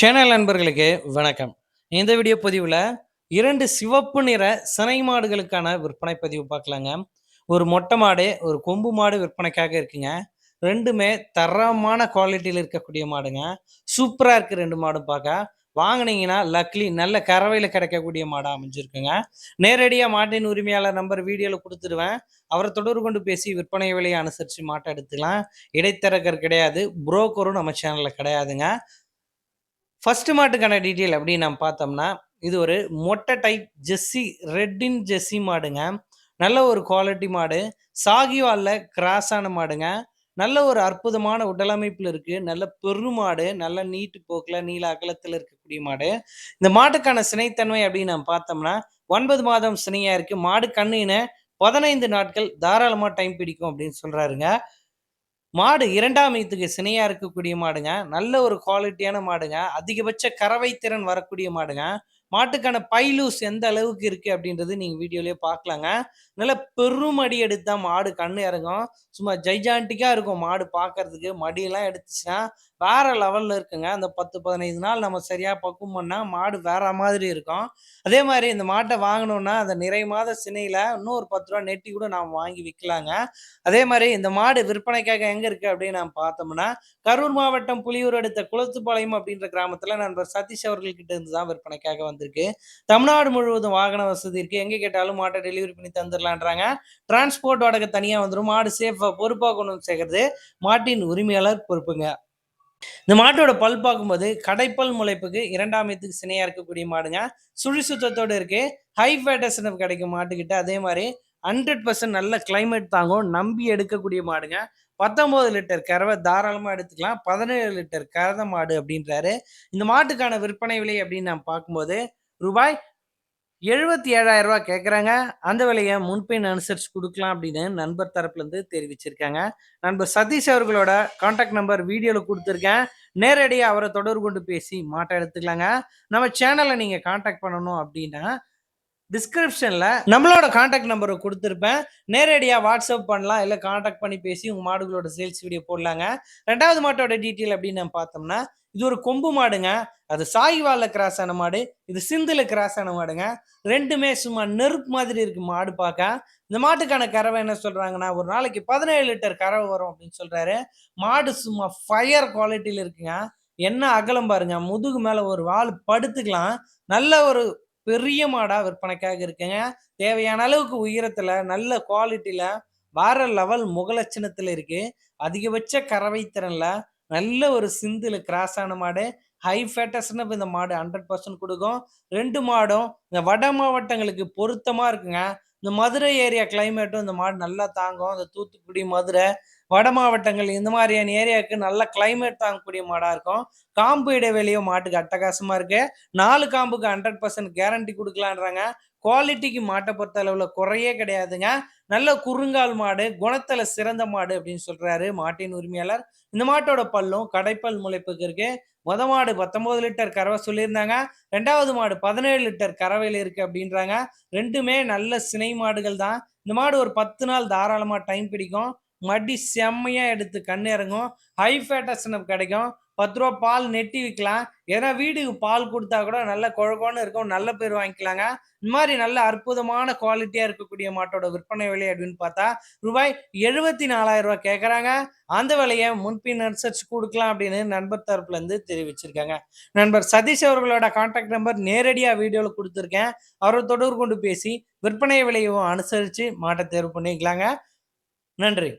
Channel நண்பர்களுக்கு வணக்கம். இந்த வீடியோ பதிவில் இரண்டு சிவப்பு நிற சினை மாடுகளுக்கான விற்பனை பதிவு பார்க்கலாங்க. ஒரு மொட்டை மாடு ஒரு கொம்பு மாடு விற்பனைக்காக இருக்குங்க. ரெண்டுமே தரமான குவாலிட்டியில் இருக்கக்கூடிய மாடுங்க. சூப்பராக இருக்குது ரெண்டு மாடும் பார்க்க. வாங்கினீங்கன்னா லக்லி நல்ல கறவையில் கிடைக்கக்கூடிய மாடாக அமைஞ்சிருக்குங்க. நேரடியாக மாட்டின் உரிமையாளர் நம்பர் வீடியோவில் கொடுத்துருவேன் அவரை தொடர்பு கொண்டு பேசி விற்பனை விலையை அனுசரித்து மாட்டை எடுத்துக்கலாம். இடைத்தரகர் கிடையாது புரோக்கரும் நம்ம சேனலில் கிடையாதுங்க. ஃபஸ்ட்டு மாட்டுக்கான டீட்டெயில் அப்படின்னு நம்ம பார்த்தோம்னா இது ஒரு மொட்டை டைப் ஜெஸ்ஸி ரெட்டின் ஜெஸ்ஸி மாடுங்க. நல்ல ஒரு குவாலிட்டி மாடு. சாகிவாலில் கிராஸான மாடுங்க. நல்ல ஒரு அற்புதமான உடலமைப்பில் இருக்குது நல்ல பெருமாடு நல்ல நீட்டு போக்கில் நீல அகலத்தில் இருக்கக்கூடிய மாடு. இந்த மாட்டுக்கான சினைத்தன்மை அப்படின்னு நம்ம பார்த்தோம்னா ஒன்பது மாதம் சினையாக இருக்குது மாடு கண்ணின பதினைந்து நாட்கள் தாராளமாக டைம் பிடிக்கும் அப்படின்னு சொல்கிறாருங்க மாடு இரண்டாம் ஈத்துக்கு சினையா இருக்கக்கூடிய மாடுங்க. நல்ல ஒரு குவாலிட்டியான மாடுங்க. அதிகபட்ச கறவை திறன் வரக்கூடிய மாடுங்க. மாட்டுக்கான பைலூஸ் எந்த அளவுக்கு இருக்கு அப்படின்றது நீங்க வீடியோலயே பார்க்கலாங்க நல்ல பெருமடி எடுத்தா மாடு கண்ணு இறங்கும். சும்மா ஜைஜாண்டிக்கா இருக்கும் மாடு பார்க்கறதுக்கு மடியெல்லாம் எடுத்துச்சுன்னா வேற லெவலில் இருக்குங்க. அந்த பத்து பதினைந்து நாள் நம்ம சரியாக பக்குவம் பண்ணால் மாடு வேற மாதிரி இருக்கும். அதே மாதிரி இந்த மாட்டை வாங்கினோம்னா அந்த நிறை மாத சினையில் இன்னும் ஒரு பத்து ரூபா நெட்டி கூட நாம் வாங்கி விற்கலாங்க அதே மாதிரி இந்த மாடு விற்பனைக்காக எங்கே இருக்குது அப்படின்னு நாம் பார்த்தோம்னா கரூர் மாவட்டம் புலியூர் அடுத்த குளத்துப்பாளையம் அப்படின்ற கிராமத்தில் நண்பர் சதீஷ் அவர்கள்கிட்ட இருந்து தான் விற்பனைக்காக வந்திருக்கு. தமிழ்நாடு முழுவதும் வாகன வசதி இருக்குது எங்கே கேட்டாலும் மாட்டை டெலிவரி பண்ணி தந்துடலான்றாங்க டிரான்ஸ்போர்ட் வாடகை தனியாக வந்துடும் மாடு சேஃபாக பொறுப்பாக கொண்டு சேர்க்கறது மாட்டின் உரிமையாளர் பொறுப்புங்க. இந்த மாட்டோட பல் பார்க்கும்போது கடைப்பல் முளைப்புக்கு இரண்டாம் இடத்துக்கு சினையா இருக்கக்கூடிய மாடுங்க. சுழி சுத்தத்தோடு இருக்கு. ஹை ஃபேட்டஸ்னப் கிடைக்கும் மாட்டுக்கிட்ட. அதே மாதிரி ஹண்ட்ரட் பர்சன்ட் நல்ல கிளைமேட் தாங்கும். நம்பி எடுக்கக்கூடிய மாடுங்க. பத்தொன்பது லிட்டர் கறவை தாராளமாக எடுத்துக்கலாம். பதினேழு லிட்டர் கறத மாடு அப்படின்றாரு. இந்த மாட்டுக்கான விற்பனை விலை அப்படின்னு நான் பார்க்கும்போது ரூபாய் எழுபத்தி ஏழாயிரம் ரூபா கேட்குறாங்க அந்த விலையை முன்பின் அனுசரித்து கொடுக்கலாம் அப்படின்னு நண்பர் தரப்புலேருந்து தெரிவிச்சிருக்காங்க. நண்பர் சதீஷ் அவர்களோட கான்டாக்ட் நம்பர் வீடியோவில் கொடுத்துருக்கேன். நேரடியாக அவரை தொடர்பு கொண்டு பேசி மாட்டை எடுத்துக்கலாங்க. நம்ம சேனலை நீங்கள் கான்டாக்ட் பண்ணணும் அப்படின்னா டிஸ்கிரிப்ஷனில் நம்மளோட காண்டாக்ட் நம்பரை கொடுத்துருப்பேன். நேரடியாக வாட்ஸ்அப் பண்ணலாம் இல்லை காண்டாக்ட் பண்ணி பேசி உங்கள் மாடுகளோட சேல்ஸ் வீடியோ போடலாங்க. ரெண்டாவது மாட்டோட டீட்டெயில் அப்படின்னு நம்ம பார்த்தோம்னா இது ஒரு கொம்பு மாடுங்க. அது சாய்வால கிராஸ் ஆன மாடு இது சிந்தில் கிராஸ் ஆன மாடுங்க. ரெண்டுமே சும்மா நெருப்பு மாதிரி இருக்கு மாடு பார்க்க இந்த மாட்டுக்கான கறவை என்ன சொல்றாங்கன்னா ஒரு நாளைக்கு பதினேழு லிட்டர் கறவை வரும் அப்படின்னு சொல்றாரு. மாடு சும்மா ஃபயர் குவாலிட்டியில் இருக்குங்க. என்ன அகலம் பாருங்க. முதுகு மேல ஒரு வாள் படுத்துக்கலாம். நல்ல ஒரு பெரிய மாடா விற்பனைக்காக இருக்குங்க. தேவையான அளவுக்கு உயரத்துல நல்ல குவாலிட்டியில வேற லெவல் முகலட்சணத்துல இருக்கு. அதிகபட்ச கறவை திறன்ல நல்ல ஒரு சிந்தில் கிராஸ் ஆன மாடு ஹை ஃபேட்டஸ்னு இந்த மாடு ஹண்ட்ரட் பர்சன்ட் கொடுக்கும். ரெண்டு மாடும் இந்த வட மாவட்டங்களுக்கு பொருத்தமாக இருக்குங்க. இந்த மதுரை ஏரியா கிளைமேட்டும் இந்த மாடு நல்லா தாங்கும். இந்த தூத்துக்குடி மதுரை வட மாவட்டங்கள் இந்த மாதிரியான ஏரியாவுக்கு நல்ல கிளைமேட் தாங்கக்கூடிய மாடாக இருக்கும். காம்பு இடைவெளியும் மாட்டுக்கு அட்டகாசமாக இருக்கு. நாலு காம்புக்கு ஹண்ட்ரட் பர்சன்ட் கேரண்டி கொடுக்கலான்றாங்க குவாலிட்டிக்கு மாட்டை பொறுத்த அளவில் குறையே கிடையாதுங்க. நல்ல குறுங்கால் மாடு குணத்துல சிறந்த மாடு அப்படின்னு சொல்றாரு மாட்டின் உரிமையாளர். இந்த மாட்டோட பல்லும் கடைப்பல் முளைப்புக்கு இருக்கு. முத மாடு பத்தொன்பது லிட்டர் கறவை சொல்லியிருந்தாங்க. ரெண்டாவது மாடு பதினேழு லிட்டர் கறவையில் இருக்கு அப்படின்றாங்க. ரெண்டுமே நல்ல சினை மாடுகள் தான். இந்த மாடு ஒரு பத்து நாள் தாராளமாக டைம் பிடிக்கும். மடி செம்மையாக எடுத்து கண் இறங்கும். ஹை ஃபேட்டஸ்னப் கிடைக்கும். பத்து ரூபா பால் நெட்டி விற்கலாம் ஏன்னா வீடுக்கு பால் கொடுத்தா கூட நல்ல குழக்கோன்னு இருக்கும். நல்ல பேர் வாங்கிக்கலாங்க. இந்த மாதிரி நல்ல அற்புதமான குவாலிட்டியா இருக்கக்கூடிய மாட்டோட விற்பனை விலை அப்படின்னு பார்த்தா ரூபாய் எழுபத்தி நாலாயிரம் ரூபாய் கேட்குறாங்க அந்த விலையை முன்பின் அனுசரிச்சு கொடுக்கலாம் அப்படின்னு நண்பர் தரப்புல இருந்து தெரிவிச்சிருக்காங்க. நண்பர் சதீஷ் அவர்களோட கான்டாக்ட் நம்பர் நேரடியாக வீடியோவில் கொடுத்துருக்கேன். அவரை தொடர்பு கொண்டு பேசி விற்பனை விலையும் அனுசரித்து மாட்டை தேர்வு பண்ணிக்கலாங்க. நன்றி.